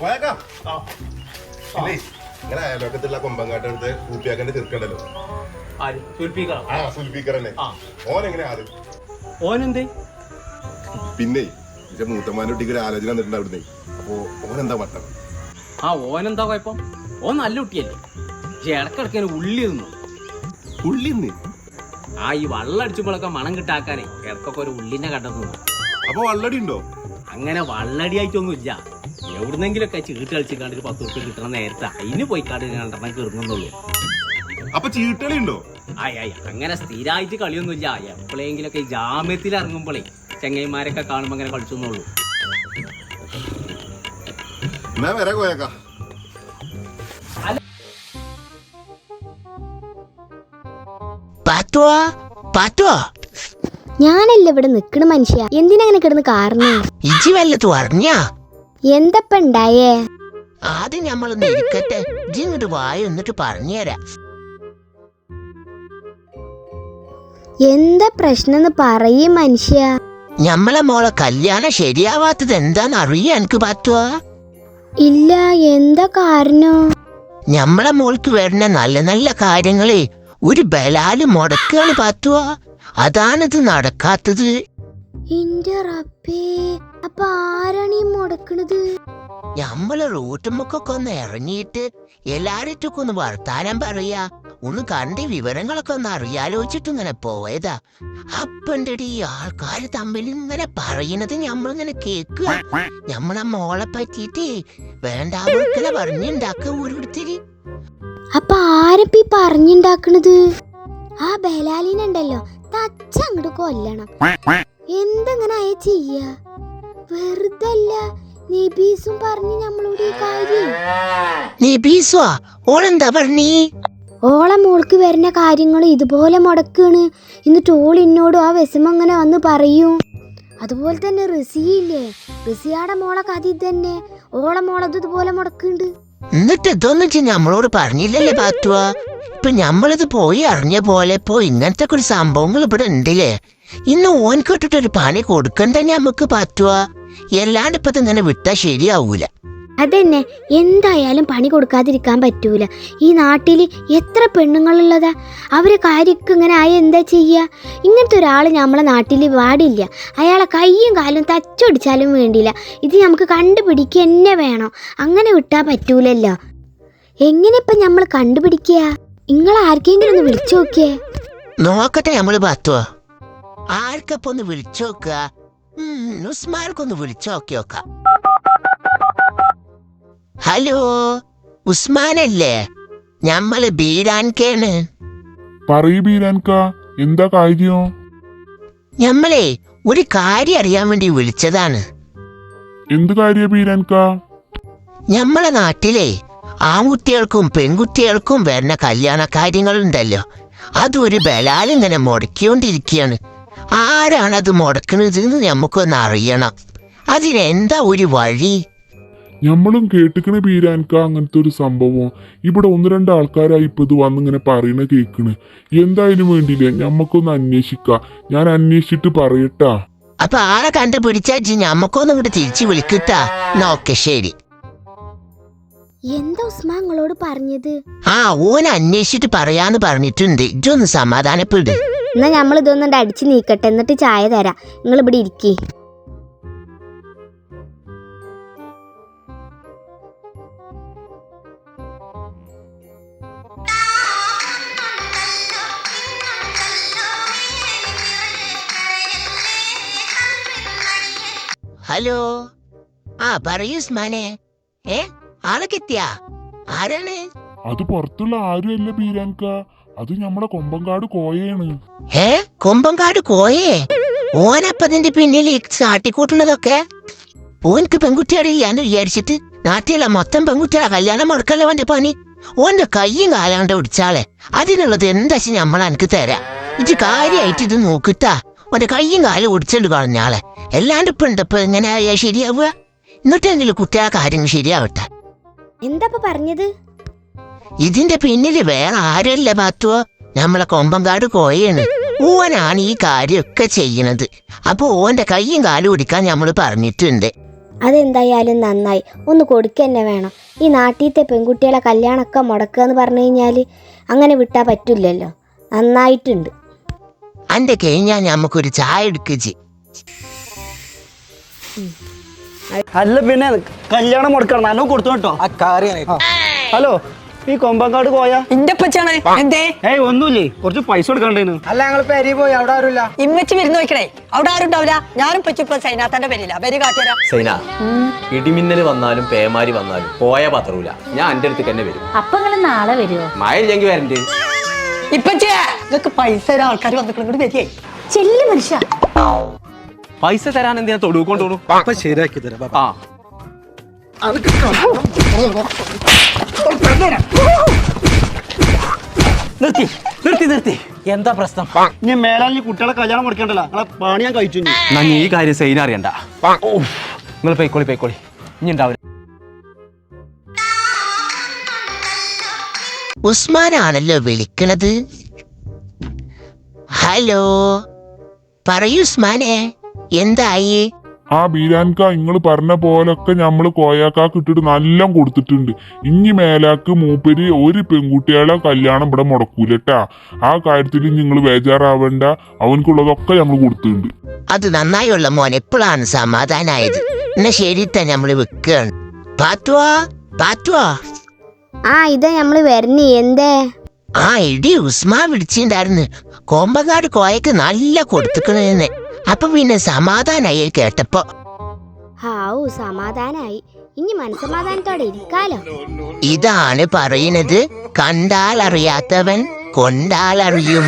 പോയേക്കാം ഇല്ലേ? ഇങ്ങനെ അയലോക്കത്തുള്ള കൊമ്പങ്കാട്ട് എടുത്ത് കൂട്ടിയാക്കന്റെ സുൽപ്പിക്കണം ആ ഓനെങ്ങനെ ഓനെന്തേ? പിന്നെ എന്റെ കുട്ടിക്ക് ഒരു ആലോചന വന്നിട്ടുണ്ട് അവിടുന്ന്. അപ്പോ ഓനെന്താ എന്താ ആ ഓനെന്താ കുഴപ്പം? ഓൻ നല്ല കുട്ടിയല്ലേ. പക്ഷെ ഇടക്കിടക്ക് ഉള്ളി തിന്നു ഉള്ളിന്ന്? ആ ഈ വള്ളം അടിച്ചുമ്പോഴൊക്കെ മണം കിട്ടാക്കാനേ ഇടക്കൊക്കെ ഒരു ഉള്ളിനെ കണ്ടെത്തുന്നു. അപ്പൊ വള്ളടി ഉണ്ടോ? അങ്ങനെ വള്ളടിയായിട്ടൊന്നും ഇല്ല എവിടുന്നെങ്കിലൊക്കെ ചീട്ട് കളിച്ച് കണ്ട് ഒരു പത്ത് ഉറുപ്പ് കിട്ടണ നേരത്തെ. അതിന് പോയി കാട് രണ്ടെണ്ണം കിറങ്ങുന്നുള്ളൂ അപ്പൊ ചീട്ടുകളി ഉണ്ടോ ആയി. അങ്ങനെ സ്ഥിരമായിട്ട് കളിയൊന്നുമില്ല. എപ്പോഴെങ്കിലൊക്കെ ജാമ്യത്തിൽ ഇറങ്ങുമ്പോഴേ ചെങ്ങൈമാരൊക്കെ കാണുമ്പോ അങ്ങനെ കളിച്ചൊന്നുള്ളൂ. എന്നാ വരെ പോയേക്കാം പാത്തുവാ പാത്തുവാ. ഞാനല്ല ഇവിടെ നിക്കണ മനുഷ്യ. എന്തിനങ്ങനെ കിടന്ന് കാരണം ഇജി വല്ലതും അറിഞ്ഞാ? എന്തപ്പ ഉണ്ടായേ ആദ്യം നമ്മൾ ഇരിക്കട്ടെ ഇജി ഇങ്ങോട്ട് വായ എന്നിട്ട് പറഞ്ഞുതരാം എന്താ പ്രശ്നം പറയും മനുഷ്യ. ഞമ്മളെ മോളെ കല്യാണം ശരിയാവാത്തത് എന്താന്ന് അറിയാ എനിക്ക് പാത്തുവാ ഇല്ല എന്താ കാരണം? ഞമ്മളെ മോൾക്ക് വരുന്ന നല്ല നല്ല കാര്യങ്ങളെ ഒരു ബലാൽ മുടക്കാണ് പാത്തുവാ അതാണിത് നടക്കാത്തത്. റബ്ബേ അപ്പൊ ആരാണ് ഈ മുടക്കണത് ഞമ്മൾ റൂട്ടുമുക്കൊക്കെ ഒന്ന് ഇറങ്ങിയിട്ട് എല്ലാരിട്ടൊക്കെ ഒന്ന് വർത്താനം പറയാ. ഒന്ന് കണ്ട് വിവരങ്ങളൊക്കെ ഒന്ന് അറിയാലോചിച്ചിട്ട് ഇങ്ങനെ പോയതാ. അപ്പണ്ടടി ഈ ആൾക്കാര് തമ്മിൽ ഇങ്ങനെ പറയണത് ഞമ്മളിങ്ങനെ കേക്കുക ഞമ്മളെ മോളെ പറ്റിയിട്ട് വേണ്ടാവർക്കല പറഞ്ഞുണ്ടാക്ക ഓരോരുത്തര്. അപ്പൊ ആരപ്പി പറഞ്ഞുണ്ടാക്കണത്? ആ ബലാലിനുണ്ടല്ലോ തച്ച അങ്ങോട്ട് കൊല്ലണം. എന്തെങ്ങനെ അയ ചെയ്യ? വെറുതെ അല്ല നബീസും പറഞ്ഞു നമ്മളോട് ഈ കാര്യം. ഓളെന്താ പറഞ്ഞീ? ഓളെ മോൾക്ക് വരുന്ന കാര്യങ്ങൾ ഇതുപോലെ മുടക്കാണ്. എന്നിട്ട് ഓൾ എന്നോടും ആ വിഷമം അങ്ങനെ വന്ന് പറയും. അതുപോലെ തന്നെ റിസിയില്ലേ റിസിയാടെ മോളെ കഥ തന്നെ ഓളെ മോളത് ഇതുപോലെ മുടക്കുണ്ട് എന്നിട്ട് ഇതൊന്നും ചെയ്യ നമ്മളോട് പറഞ്ഞില്ലല്ലേ പാത്തുവാ? ഇപ്പൊ ഞമ്മളിത് പോയി അറിഞ്ഞ പോലെ ഇപ്പൊ ഇങ്ങനത്തെ ഒരു സംഭവങ്ങൾ ഇവിടെ ഉണ്ടല്ലേ? ഇന്ന് ഓൻ കേട്ടിട്ടൊരു പണി തന്നെ നമുക്ക് പാത്തുവാ? എല്ലാണ്ട് നിന്നെ വിട്ടാ ശരിയാവൂല. അതന്നെ. എന്തായാലും പണി കൊടുക്കാതിരിക്കാൻ പറ്റൂല. ഈ നാട്ടിൽ എത്ര പെണ്ണുങ്ങളുള്ളതാ? അവരെ കാര്യക്ക് ഇങ്ങനെ ആയ എന്താ ചെയ്യുക ഇങ്ങനത്തെ ഒരാൾ നമ്മളെ നാട്ടിൽ പാടില്ല അയാളെ കൈയും കാലും തച്ചൊടിച്ചാലും വേണ്ടില്ല. ഇത് നമുക്ക് കണ്ടുപിടിക്കുക എന്നെ വേണം. അങ്ങനെ വിട്ടാൽ പറ്റൂലല്ലോ. എങ്ങനെ ഇപ്പം നമ്മൾ കണ്ടുപിടിക്കുക? നിങ്ങൾ ആർക്കെങ്കിലും ഒന്ന് വിളിച്ചു നോക്കിയേ. നോക്കട്ടെ നമ്മൾ പാത്തുവാ ആർക്കപ്പൊന്ന് വിളിച്ചു നോക്കുക? ഉസ്മാർക്കൊന്ന് വിളിച്ചു നോക്കി നോക്കാം. ഹലോ ഉസ്മാനല്ലേ? ഞമ്മൾ ബീരാൻകേണ് പറയൂ ബീരാൻക എന്താ കാര്യം? ഞമ്മളെ ഒരു കാര്യം അറിയാൻ വേണ്ടി വിളിച്ചതാണ്. എന്ത് കാര്യ ബീരാൻക? ഞമ്മളെ നാട്ടിലെ ആൺകുട്ടികൾക്കും പെൺകുട്ടികൾക്കും വരുന്ന കല്യാണ കാര്യങ്ങളുണ്ടല്ലോ. അതൊരു ബലാലിങ്ങനെ മുടക്കിക്കൊണ്ടിരിക്കുകയാണ്. ആരാണത് മുടക്കുന്നത് എന്ന് നമുക്കൊന്ന് അറിയണം. അതിനെന്താ ഒരു വഴി? ഞമ്മളും കേട്ടിക്കണ പീരാൻക്ക അങ്ങനത്തെ ഒരു സംഭവം. ഇവിടെ ഒന്ന് രണ്ട് ആൾക്കാരായി ഇപ്പൊ ഇത് വന്നിങ്ങനെ പറയണ കേക്കണ്. എന്തായാലും വേണ്ടിയില്ലേ? ഞമ്മക്കൊന്ന് അന്വേഷിക്ക. ഞാൻ അന്വേഷിച്ചിട്ട് പറയട്ടാ. അപ്പൊ ആളെ കണ്ടുപിടിച്ചാ ഞമ്മക്കൊന്നും ഇങ്ങോട്ട് തിരിച്ചു വിളിക്കട്ടാ. നോക്കെ ശരി. എന്താ ഉസ്മാ നിങ്ങളോട് പറഞ്ഞത്? ആ ഓൻ അന്വേഷിച്ചിട്ട് പറയാന്ന് പറഞ്ഞിട്ടുണ്ട്. ഇജൊന്ന് സമാധാനപ്പെട്. എന്നാ നമ്മൾ ഇതൊന്നും അടിച്ചു നീക്കട്ടെ. എന്നിട്ട് ചായ തരാം. നിങ്ങൾ ഇവിടെ ഇരിക്കേ. ഹലോ. ആ പറയൂ ഉസ്മാനെ. ഏ ആളൊക്കെ എത്തിയാ? ആരാണ്? അത് പുറത്തുള്ള ആരും അല്ല ബീരാൻക അത് നമ്മുടെ കൊമ്പങ്കാട് കോയയാണ്. ഏ കൊമ്പങ്കാട് കോയേ? ഓനപ്പതിന്റെ പിന്നിൽ ഈ ചാട്ടിക്കൂട്ടുന്നതൊക്കെ? ഓൻക്ക് പെൺകുട്ടികളില്ലാന്ന് വിചാരിച്ചിട്ട് നാട്ടിലെ മൊത്തം പെൺകുട്ടികളെ കല്യാണം മുടക്കല്ലേ വന്റെ പണി? ഓന്റെ കയ്യും കാലാണ്ട് പിടിച്ചാളെ. അതിനുള്ളത് എന്താ നമ്മൾ എനിക്ക് തരാ? ഇത് കാര്യമായിട്ട് ഇത് നോക്കിട്ടാ ഓന്റെ കയ്യും കാലും ഒടിച്ചിട്ട് കളഞ്ഞാളെ. എല്ലാണ്ട് ഇപ്പൊ ഉണ്ടപ്പോ എങ്ങനെയാ ശരിയാവുക? എന്നിട്ടെങ്കിലും കുട്ടികളെ കാര്യങ്ങൾ ശരിയാവട്ടെ. എന്താ പറഞ്ഞത്? ഇതിന്റെ പിന്നിൽ വേറെ ആരല്ല പാത്തുവോ നമ്മളെ കൊമ്പങ്കാട് കോയാണ് ഓനാണ് ഈ കാര്യമൊക്കെ ചെയ്യണത്. അപ്പൊ ഓന്റെ കൈയും കാലും ഒടിക്കാൻ നമ്മൾ പറഞ്ഞിട്ടുണ്ട്. അതെന്തായാലും നന്നായി. ഒന്ന് കൊടുക്കുക തന്നെ വേണം. ഈ നാട്ടിലത്തെ പെൺകുട്ടികളെ കല്യാണമൊക്കെ മുടക്കുക എന്ന് പറഞ്ഞു കഴിഞ്ഞാൽ അങ്ങനെ വിട്ടാ പറ്റില്ലല്ലോ. നന്നായിട്ടുണ്ട്. അന്റെ കഴിഞ്ഞാ നമുക്കൊരു ചായ എടുക്കച്ച് അല്ല പിന്നെ കല്യാണം മുടക്കണം. നല്ല കൊടുത്തു കേട്ടോ ആ കാറിയാണ്. ഹലോ. ഈ കൊമ്പങ്കാട് പോയാ? എന്റെ പച്ചാണ് എന്തേ? ഏയ് ഒന്നുമില്ലേ? കുറച്ച് പൈസ കൊടുക്കണ്ടേന്ന് അല്ല ഞങ്ങൾ പെരി പോയി. അവിടെ ആരുമില്ല? ഇമ്മച്ചി വിരുന്ന് നോക്കണേ അവിടെ ആരും ഉണ്ടാവില്ല. ഞാനും സൈനാ സൈനാത്തന്റെ പേരില്ല പേര് കാട്ടിയരാ സൈന ഇടിമിന്നൽ വന്നാലും പേമാരി വന്നാലും പോയ പത്രൂല. ഞാൻ എന്റെ അടുത്ത് തന്നെ വരും. അപ്പൊ നിങ്ങൾ നാളെ വരുമോ മഴ ഇല്ലെങ്കിൽ വരണ്ട്. ഇപ്പച്ചേ നിങ്ങൾക്ക് പൈസ തരാൻ ആൾക്കാർ വന്നിട്ടുണ്ട് ഇങ്ങോട്ട് വരികയെ ചെല്ലു മനുഷ്യ. പൈസ തരാൻ എന്തിനാ തൊടുക്കൊണ്ടോളൂ അപ്പൊ ശരിയാക്കി തരാം ആ. നിർത്തി നിർത്തി നിർത്തി. എന്താ പ്രശ്നം? ഇനി മേലാൽ ഈ കുട്ടികളെ കല്യാണം മുടക്കണ്ടല്ലോ നിങ്ങളെ പണി ഞാൻ കഴിച്ചു. നീ ഈ കാര്യം സൈന അറിയണ്ട. നിങ്ങൾ പൈക്കോളി പൈക്കോളി ഇനി ഉണ്ടാവില്ല ഉസ്മാനാണല്ലോ വിളിക്കണത്. ഹലോ. പറയൂ ഉസ്മാനെ എന്തായി? ആ ബീരാൻക നിങ്ങൾ പറഞ്ഞ പോലൊക്കെ നമ്മൾ കോയാക്കാക്ക് ഇട്ടിട്ട് നല്ല കൊടുത്തിട്ടുണ്ട്. ഇനി മേലാക്ക് മൂപ്പര് ഒരു പെൺകുട്ടികളെ കല്യാണം ഇവിടെ മുടക്കൂലട്ടാ. ആ കാര്യത്തിൽ നിങ്ങൾ ബേജാറാവണ്ട. അവനക്കുള്ളതൊക്കെ നമ്മൾ കൊടുത്തിട്ടുണ്ട്. അത് നന്നായുള്ള മോൻ എപ്പോഴാണ് സമാധാനായത്? എന്നാ ശരി തന്നെ നമ്മൾ വെക്കുകയാണ് പാത്തുവാ പാത്തുവാ. ആ ഇതാ നമ്മൾ വരണി. എന്തേ? ആ ഇടി ഉസ്മാ വിളിച്ചിണ്ടായിരുന്നു. കോമ്പങ്ങാട് കോയക്ക് നല്ല കൊടുത്തുക്കണെന്ന്. അപ്പൊ പിന്നെ സമാധാനായി കേട്ടപ്പോ. ഹാവു സമാധാനായി. ഇനി മനസമാധാനത്തോടെ ഇരിക്കാലോ? ഇതാണ് പറയുന്നത്. കണ്ടാൽ അറിയാത്തവൻ കൊണ്ടാൽ അറിയും.